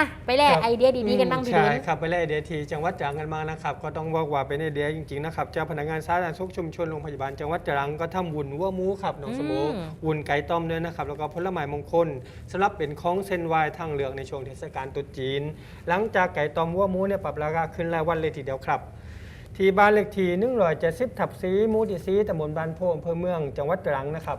อะไปแลกครับไอเดียดีๆกันบ้างพี่ดุใช่ลครับไปเลยไอเดียทีจังหวัดตรังกันมานะครับก็ต้องบอกว่าเป็นไอเดียจริงๆนะครับเจ้าพนักงานสาธารณสุขชุมชนโรงพยาบาลจังหวัดตรังก็ทำวุ้นวัวหมูครับน้องสมโมอืมวุ้นไก่ต้มด้วยนะครับแล้วก็ผลไม้มงคลสำหรับเป็นของเส้นไหว้ทางเลือกในช่วงเทศกาลตรุษจีน หลังจากไก่ต้มวัวหมูเนี่ยปรับราคาขึ้นรายวันเลยทีเดียวครับที่บ้านเลขที่170ทับสีหมูติสีตำบลบ้านโพอำเภอเมือง จังหวัดตรังนะครับ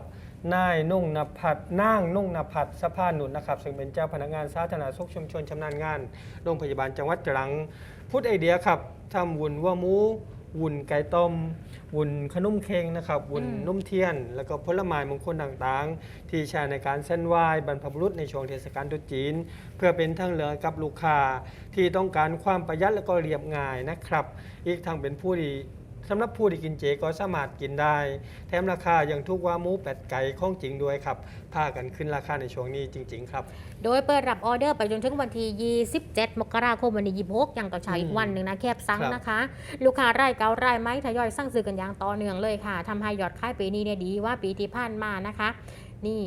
นายนุ่งนภัทรนางนุ่งนภัทรสภาหนุนนะครับ ซึ่งเป็นเจ้าพนักงานสาธารณสุขชุมชนชำนาญงานโรงพยาบาลจังหวัดตรังพูดไอเดียครับทำวุ้นวัวหมูวุ้นไก่ต้มวุ้นขนมเค้งนะครับวุ้นนุ่มเทียน แล้วก็ผลไม้มงคลต่างๆ ที่ใช้ในการเส้นไหว้บรรพบุรุษในช่วงเทศกาลตรุษจีน เพื่อเป็นทั้งเหลือกับลูกค้าที่ต้องการความประหยัดและก็เรียบง่ายนะครับ อีกทั้งเป็นผู้ที่ สำหรับผู้ที่กินเจก็สามารถกินได้ แถมราคายังทุกว่าหมูเป็ดไก่ของจริงด้วยครับพากันขึ้นราคาในช่วงนี้จริง ๆ ครับ โดยเปิดรับออเดอร์ไปจนถึงวันที่ 27 มกราคมวันที่26ยังต่อเช้าอีกวันหนึ่งนะแคบซังครับนะคะ ลูกค้ารายเก่ารายไหมทยอยสั่งซื้อกันอย่างต่อเนื่องเลยค่ะทำให้ยอดขายปีนี้เนี่ยดีว่าปีที่ผ่านมานะคะ นี่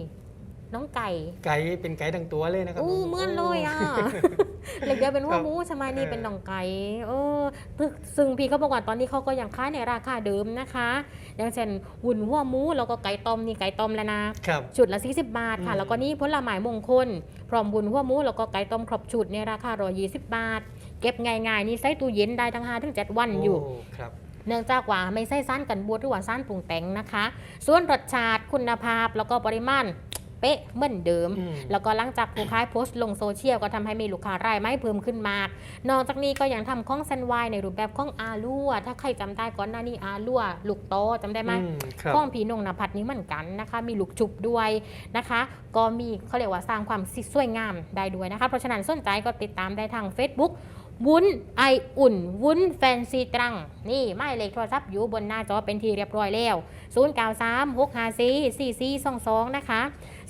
น้องไก่ ไก่เป็นไก่ทั้งตัวเลยนะครับอู้เหมือนเลยอะ เหล็กเดียวเป็นคหัรัวบหมูใช่ไหมนี่เออเป็นน่องไก่เออซึ่งพี่เขาบอกว่าตอนนี้เขาก็ยังขายในราคาเดิมนะคะ อย่างเช่นหุ่นหัวหมูแล้วก็ไก่ต้มนี่ไก่ต้มแล้วนะครับชุดละ40บาทค่ะอืมแล้วก็นี่ผลไม้มงคลพร้อมบุญหัวหมูแล้วก็ไก่ต้มครบชุดในราคา120 บาท เก็บง่ายๆนี่ใส่ตู้เย็นได้ทั้ง5ถึง7วันอยู่โครับเนื่องจากว่าไม่ใส่สารกันบูดหรือว่าสารปรุงแต่งนะคะ ส่วนรสชาติคุณภาพแล้วก็ปริมาณเป๊ะเหมือนเดิมอืมแล้วก็หลังจากผู้ค้ายโพสต์ลงโซเชียลก็ทำให้มีลูกค้ารายไม่เพิ่มขึ้นมากนอกจากนี้ก็ยังทำข้องแซนไวน์ในรูปแบบข้องอาลัวถ้าใครจำได้ก่อนหน้านี้อาลัวลูกโตจำได้ไหมอืมครับข้องผีนงนภัทรนี้เหมือนกันนะคะ มีลูกจุบด้วยนะคะ ก็มีเขาเรียกว่าสร้างความสวยงามได้ด้วยนะคะ เพราะฉะนั้นสนใจก็ติดตามได้ทาง Facebook วุ้นไออุ่น วุ้นแฟนซีตรัง นี่หมายเลขโทรศัพท์อยู่บนหน้าจอเป็นที่เรียบร้อยแล้ว 0 9 3 6 5 4 4 4 2 2 นะคะ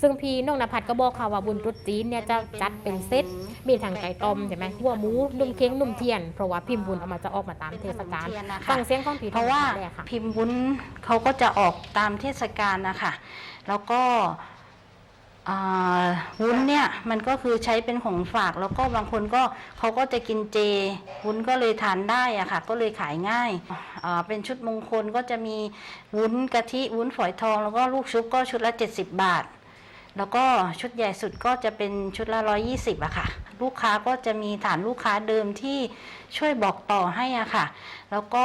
ซึ่งพี่นงนภัทรก็บอกค่ะว่าบุญตรุษจีนเนี่ยจะจัดเป็นเซต มีทั้งไก่ต้มใช่ไหมหัวหมูนุ่มเค้งนุ่มเทียน เพราะว่าพิมพ์บุญเอามาจะออกมาตามเทศกาลขนมเทียนนะคะฟังเสียงของพี่เพราะว่าทองคำเลยค่ะพิมพ์วุ้นเขาก็จะออกตามเทศกาลนะคะแล้วก็อ่า วุ้นเนี่ยมันก็คือใช้เป็นของฝากแล้วก็บางคนก็เขาก็จะกินเจ วุ้นก็เลยทานได้อะค่ะ ก็เลยขายง่ายเป็นชุดมงคลก็จะมีวุ้นกะทิวุ้นฝอยทอง แล้วก็ลูกชุบก็ชุดละ 70 บาท แล้วก็ชุดใหญ่สุดก็จะเป็นชุดละ 120อะค่ะ ลูกค้าก็จะมีฐานลูกค้าเดิมที่ช่วยบอกต่อให้อะค่ะ แล้วก็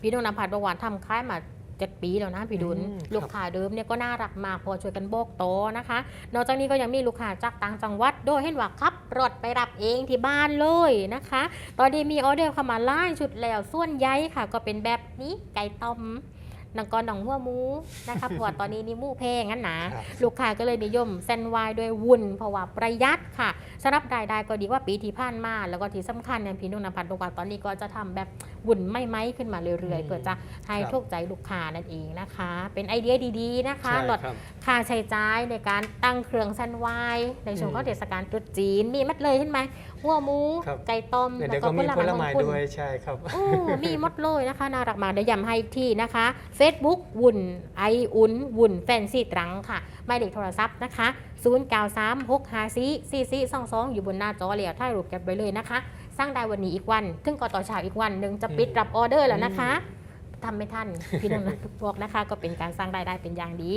พี่ดวงนภัทรบอกว่าทำค่ายมา เจ็ดปีแล้วนะพี่ดุลอืมครับลูกค้าเดิมเนี่ยก็น่ารักมากพอช่วยกันโบกโตะนะคะ นอกจากนี้ก็ยังมีลูกค้าจากต่างจังหวัดโดยเห็นว่าขับรถไปรับเองที่บ้านเลยนะคะ ตอนนี้มีออเดอร์เข้ามาไล่ชุดแล้วส่วนใหญ่ค่ะ ก็เป็นแบบนี้ไก่ต้ม นังกรหนองหัวหมูนะคะเพราะว่าตอนนี้นี่หมูแพงงั้นนะครับลูกค้าก็เลยนิยมแซนไวน์ด้วยวุ้นเพราะว่าประหยัดค่ะสำหรับรายได้ก็ดีกว่าปีที่ผ่านมาแล้วก็ที่สำคัญเนี่ยพี่นุ่นนภัทรบอกว่าตอนนี้ก็จะทำแบบวุ้นไม่ไม้ขึ้นมาเรื่อยๆอืมเพื่อจะให้ครับถูกใจลูกค้านั่นเองนะคะ เป็นไอเดียดีๆนะคะใช่ลดครับค่าใช้จ่ายในการตั้งเครื่องแซนไวน์ในช่วงอืมของเทศกาลตรุษจีนมีมัดเลยเห็นไหมหัวหมู ครับ ไก่ต้มเดี๋ยวแล้วเดี๋ยวก็ก็ผมีลผไม้ลมไม้งคลด้วยใช่ครับ โอ้มีหมดเลยนะคะ น่ารักมากเดี๋ยวย้ำให้ที่นะคะ Facebook วุ่นไออุ่นวุ่นแฟนซีตรังค่ะหมายเลขโทรศัพท์นะคะ 0 9 3 6 5 4 4 4 2 2 อยู่บนหน้าจอแล้วถ่ายรูปเก็บไว้เลยนะคะ สร้างได้วันนี้อีกวันถึงก่อนต่อเช้าอีกวันหนึ่งจะปิดอืมรับออเดอร์แล้วนะคะ ทำไม่ทันพี่น้องบอกนะคะ ก็เป็นการสร้างรายได้เป็นอย่างดี